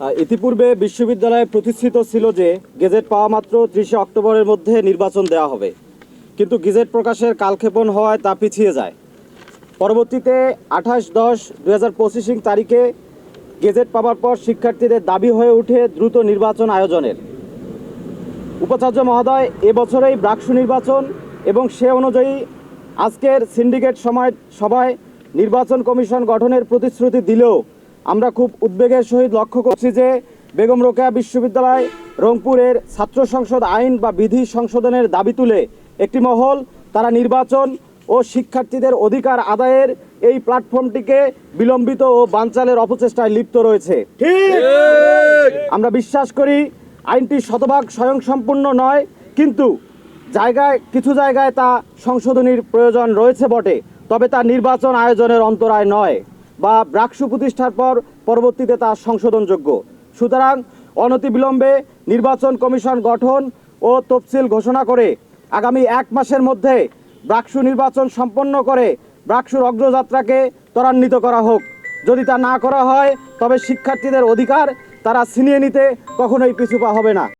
ইতিপূর্বে বিশ্ববিদ্যালয়ে প্রতিষ্ঠিত ছিল যে গেজেট পাওয়া মাত্র ত্রিশে অক্টোবরের মধ্যে নির্বাচন দেওয়া হবে। কিন্তু গেজেট প্রকাশের কালক্ষেপণ হওয়ায় তা পিছিয়ে যায়। পরবর্তীতে আঠাশ দশ দু হাজার পঁচিশিং তারিখে গেজেট পাওয়ার পর শিক্ষার্থীদের দাবি হয়ে ওঠে দ্রুত নির্বাচন আয়োজনের। উপাচার্য মহোদয় এবছরেই ব্রাকসু নির্বাচন এবং সে অনুযায়ী আজকের সিন্ডিকেট সময় সভায় নির্বাচন কমিশন গঠনের প্রতিশ্রুতি দিলেও আমরা খুব উদ্বেগের সহিত লক্ষ্য করছি যে বেগম রোকেয়া বিশ্ববিদ্যালয় রংপুরের ছাত্র সংসদ আইন বা বিধি সংশোধনের দাবি তুলে একটি মহল, তারা নির্বাচন ও শিক্ষার্থীদের অধিকার আদায়ের এই প্ল্যাটফর্মটিকে বিলম্বিত ও বানচালের অপচেষ্টায় লিপ্ত রয়েছে। আমরা বিশ্বাস করি আইনটি শতভাগ স্বয়ংসম্পূর্ণ নয়, কিন্তু জায়গায়, কিছু জায়গায় তা সংশোধনীর প্রয়োজন রয়েছে বটে, তবে তা নির্বাচন আয়োজনের অন্তরায় নয়। বা ব্রাকসু প্রতিষ্ঠার পর পরবর্তীতে তা সংশোধনযোগ্য। সুতরাং অনতিবিলম্বে নির্বাচন কমিশন গঠন ও তফসিল ঘোষণা করে আগামী এক মাসের মধ্যে ব্রাকসু নির্বাচন সম্পন্ন করে ব্রাকসুর অগ্রযাত্রাকে ত্বরান্বিত করা হোক। যদি তা না করা হয়, তবে শিক্ষার্থীদের অধিকার তারা ছিনিয়ে নিতে কখনোই পিছুপা হবে না।